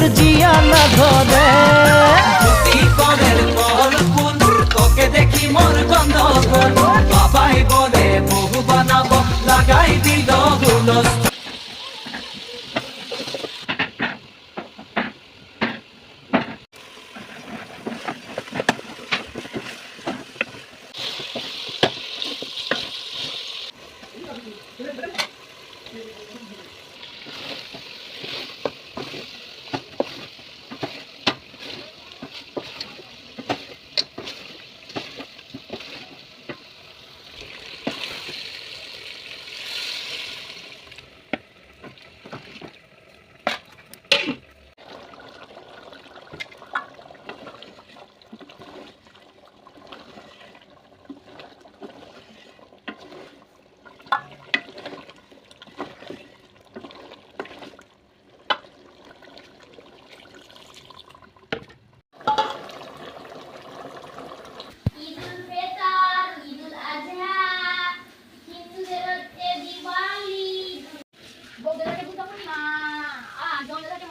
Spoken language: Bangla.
দেখিলে মোর জিয়া না ধরে তোকে দেখি মোর গন্ধ বাবাই বলে বহু বানাবো, লাগাই দিল হুলস্থুল জলে থাকে